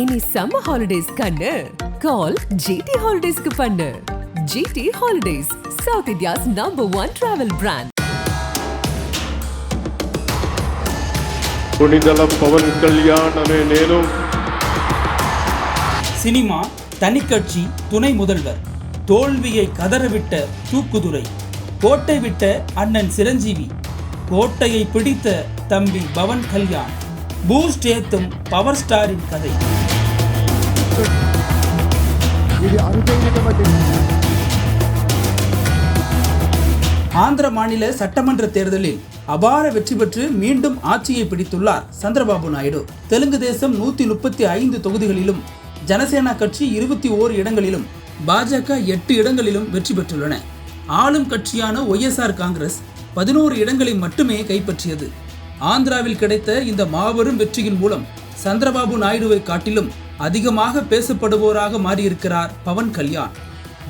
இனி summer holidays கண்ணு. கால் GT ஹாலிடேஸ்க்கு பண்ணு. GT holidays South India's number one travel brand புனிதலம் Pawan கல்யாணமே நேரும். சினிமா தனிக்கட்சி துணை முதல்வர். தோல்வியை கதறவிட்ட தூக்குதுரை கோட்டை விட்ட அண்ணன் சிரஞ்சீவி. கோட்டையை பிடித்த தம்பி பவன் கல்யாண். பூஸ்ட் ஏத்தும் பவர் ஸ்டாரின் கதை. ஆந்திர மாநில சட்டமன்ற தேர்தலில் அபார வெற்றி பெற்று மீண்டும் ஆட்சியை பிடித்துள்ளார் சந்திரபாபு நாயுடு. தெலுங்கு தேசம் நூத்தி முப்பத்தி ஐந்து தொகுதிகளிலும் ஜனசேனா கட்சி இருபத்தி ஓரு இடங்களிலும் பாஜக எட்டு இடங்களிலும் வெற்றி பெற்றுள்ளன. ஆளும் கட்சியான ஒய்எஸ்ஆர் காங்கிரஸ் பதினோரு இடங்களை மட்டுமே கைப்பற்றியது. ஆந்திராவில் கிடைத்த இந்த மாபெரும் வெற்றியின் மூலம் சந்திரபாபு நாயுடுவை காட்டிலும் அதிகமாக பேசப்படுவோராக மாறியிருக்கிறார் பவன் கல்யாண்.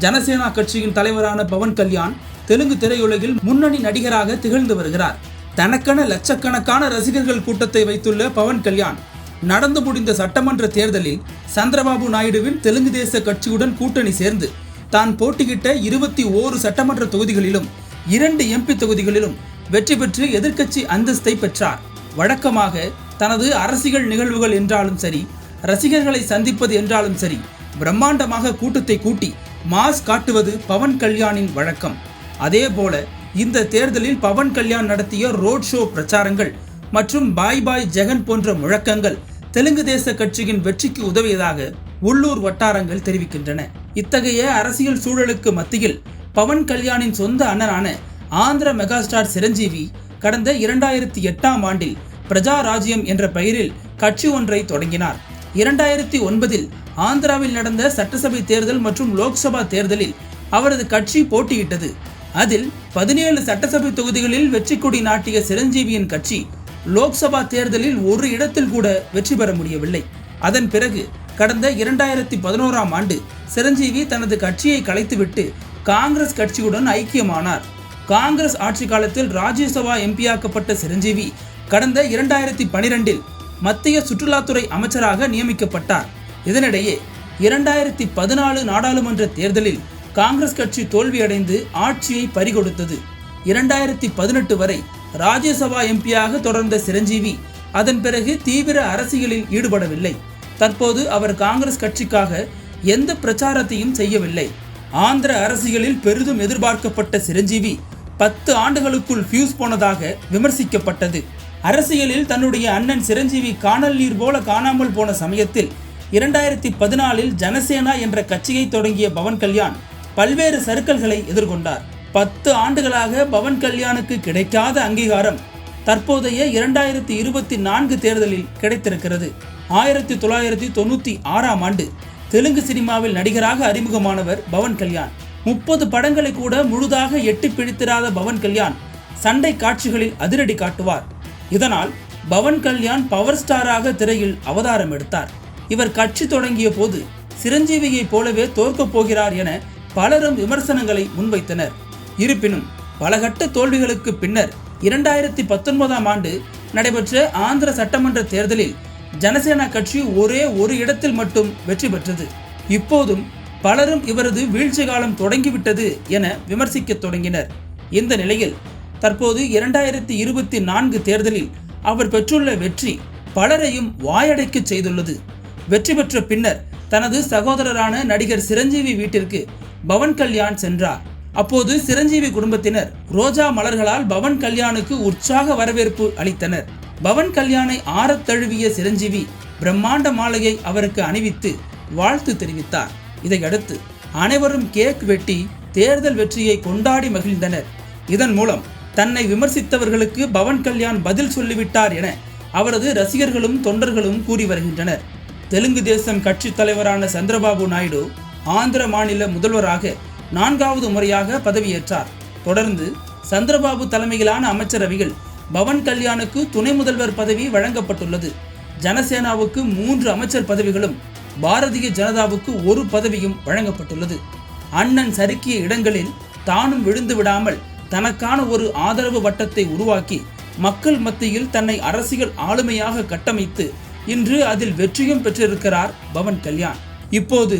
ஜனசேனா கட்சியின் தலைவரான பவன் கல்யாண் தெலுங்கு திரையுலகில் முன்னணி நடிகராக திகழ்ந்து வருகிறார். தனக்கென லட்சக்கணக்கான ரசிகர்கள் கூட்டத்தை வைத்துள்ள பவன் கல்யாண் நடந்து முடிந்த சட்டமன்ற தேர்தலில் சந்திரபாபு நாயுடுவின் தெலுங்கு தேச கட்சியுடன் கூட்டணி சேர்ந்து தான் போட்டியிட்ட இருபத்தி ஓரு சட்டமன்ற தொகுதிகளிலும் இரண்டு எம்பி தொகுதிகளிலும் வெற்றி பெற்று எதிர்க்கட்சி அந்தஸ்தை பெற்றார். வழக்கமாக தனது அரசியல் நிகழ்வுகள் என்றாலும் சரி ரசிகர்களை சந்திப்பது என்றாலும் சரி பிரம்மாண்டமாக கூட்டத்தை கூட்டி மாஸ் காட்டுவது பவன் கல்யாணின் வழக்கம். அதே போல இந்த தேர்தலில் பவன் கல்யாண் நடத்திய ரோட் ஷோ பிரச்சாரங்கள் மற்றும் பாய் பாய் ஜெகன் போன்ற முழக்கங்கள் தெலுங்கு தேச கட்சியின் வெற்றிக்கு உதவியதாக உள்ளூர் வட்டாரங்கள் தெரிவிக்கின்றன. இத்தகைய அரசியல் சூழலுக்கு மத்தியில் பவன் கல்யாணின் சொந்த அண்ணனான ஆந்திர மெகாஸ்டார் சிரஞ்சீவி கடந்த இரண்டாயிரத்தி எட்டாம் ஆண்டில் பிரஜா ராஜ்யம் என்ற பெயரில் கட்சி ஒன்றை தொடங்கினார். இரண்டாயிரத்தி ஒன்பதில் ஆந்திராவில் நடந்த சட்டசபை தேர்தல் மற்றும் லோக்சபா தேர்தலில் அவரது கட்சி போட்டியிட்டது. அதில் பதினேழு சட்டசபை தொகுதிகளில் வெற்றி கொடி நாட்டிய சிரஞ்சீவியின் கட்சி லோக்சபா தேர்தலில் ஒரு இடத்தில் கூட வெற்றி பெற முடியவில்லை. அதன் பிறகு கடந்த இரண்டாயிரத்தி பதினோராம் ஆண்டு சிரஞ்சீவி தனது கட்சியை கலைத்துவிட்டு காங்கிரஸ் கட்சியுடன் ஐக்கியமானார். காங்கிரஸ் ஆட்சி காலத்தில் ராஜ்யசபா எம்பியாக்கப்பட்ட சிரஞ்சீவி கடந்த இரண்டாயிரத்தி பனிரெண்டில் மத்திய சுற்றுலாத்துறை அமைச்சராக நியமிக்கப்பட்டார். இதனிடையே இரண்டாயிரத்தி பதினாலு நாடாளுமன்ற தேர்தலில் காங்கிரஸ் கட்சி தோல்வியடைந்து ஆட்சியை பறிகொடுத்தது. இரண்டாயிரத்தி பதினெட்டு வரை ராஜ்யசபா எம்பியாக தொடர்ந்த சிரஞ்சீவி அதன் பிறகு தீவிர அரசியலில் ஈடுபடவில்லை. தற்போது அவர் காங்கிரஸ் கட்சிக்காக எந்த பிரச்சாரத்தையும் செய்யவில்லை. ஆந்திர அரசியலில் பெரிதும் எதிர்பார்க்கப்பட்ட சிரஞ்சீவி பத்து ஆண்டுகளுக்குள் ஃபியூஸ் போனதாக விமர்சிக்கப்பட்டது. அரசியலில் தன்னுடைய அண்ணன் சிரஞ்சீவி காணல் நீர் போல காணாமல் போன சமயத்தில் இரண்டாயிரத்தி பதினாலில் ஜனசேனா என்ற கட்சியை தொடங்கிய பவன் கல்யாண் பல்வேறு சறுக்கல்களை எதிர்கொண்டார். பத்து ஆண்டுகளாக பவன் கல்யாணுக்கு கிடைக்காத அங்கீகாரம் தற்போதைய இரண்டாயிரத்தி இருபத்தி நான்கு தேர்தலில் கிடைத்திருக்கிறது. ஆயிரத்தி தொள்ளாயிரத்தி தொண்ணூத்தி ஆறாம் ஆண்டு தெலுங்கு சினிமாவில் நடிகராக அறிமுகமானவர் பவன் கல்யாண். முப்பது படங்களை கூட முழுதாக எட்டி பிடித்திராத பவன் கல்யாண் சண்டை காட்சிகளில் அதிரடி காட்டுவார். இதனால் பவன் கல்யாண் பவர் ஸ்டாராக திரையில் அவதாரம் எடுத்தார். இவர் கட்சி தொடங்கிய போது சிரஞ்சீவியைப் போலவே தோற்கப் போகிறார் என பலரும் விமர்சனங்களை முன்வைத்தனர். இருப்பினும் பலகட்ட தோல்விகளுக்கு பின்னர் இரண்டாயிரத்தி பத்தொன்பதாம் ஆண்டு நடைபெற்ற ஆந்திர சட்டமன்ற தேர்தலில் ஜனசேனா கட்சி ஒரே ஒரு இடத்தில் மட்டும் வெற்றி பெற்றது. இப்போதும் பலரும் இவரது வீழ்ச்சி காலம் தொடங்கிவிட்டது என விமர்சிக்கத் தொடங்கினர். இந்த நிலையில் தற்போது இரண்டாயிரத்தி இருபத்தி நான்கு தேர்தலில் அவர் பெற்றுள்ள வெற்றி பலரையும் வாயடைக்கச் செய்துள்ளது. வெற்றி பெற்ற பின்னர் தனது சகோதரரான நடிகர் சிரஞ்சீவி வீட்டிற்கு பவன் கல்யாண் சென்றார். அப்போது சிரஞ்சீவி குடும்பத்தினர் ரோஜா மலர்களால் பவன் கல்யாணுக்கு உற்சாக வரவேற்பு அளித்தனர். பவன் கல்யாணை ஆறத் தழுவிய சிரஞ்சீவி பிரம்மாண்ட மாலையை அவருக்கு அணிவித்து வாழ்த்து தெரிவித்தார். இதையடுத்து அனைவரும் கேக் வெட்டி தேர்தல் வெற்றியை கொண்டாடி மகிழ்ந்தனர். இதன் மூலம் தன்னை விமர்சித்தவர்களுக்கு பவன் கல்யாண் பதில் சொல்லிவிட்டார் என அவரது ரசிகர்களும் தொண்டர்களும் கூறி வருகின்றனர். தெலுங்கு தேசம் கட்சி தலைவரான சந்திரபாபு நாயுடு ஆந்திர மாநில முதல்வராக நான்காவது முறையாக பதவியேற்றார். தொடர்ந்து சந்திரபாபு தலைமையிலான அமைச்சரவையில் பவன் கல்யாணுக்கு துணை முதல்வர் பதவி வழங்கப்பட்டுள்ளது. ஜனசேனாவுக்கு மூன்று அமைச்சர் பதவிகளும் பாரதிய ஜனதாவுக்கு ஒரு பதவியும் வழங்கப்பட்டுள்ளது. அண்ணன் சறுக்கிய இடங்களில் தானும் விழுந்து விடாமல் தனக்கான ஒரு ஆதரவு வட்டத்தை உருவாக்கி மக்கள் மத்தியில் தன்னை அரசியல் ஆளுமையாக கட்டமைத்து இன்று அதில் வெற்றியும் பெற்றிருக்கிறார் பவன் கல்யாண். இப்போது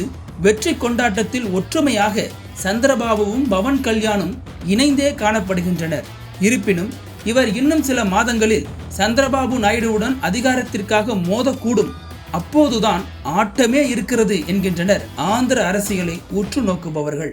வெற்றி கொண்டாட்டத்தில் ஒற்றுமையாக சந்திரபாபுவும் பவன் கல்யாணும் இணைந்தே காணப்படுகின்றனர். இருப்பினும் இவர் இன்னும் சில மாதங்களில் சந்திரபாபு நாயுடுவுடன் அதிகாரத்திற்காக மோதக்கூடும். அப்போதுதான் ஆட்டமே இருக்கிறது என்கின்றனர் ஆந்திர அரசியலை உற்று நோக்குபவர்கள்.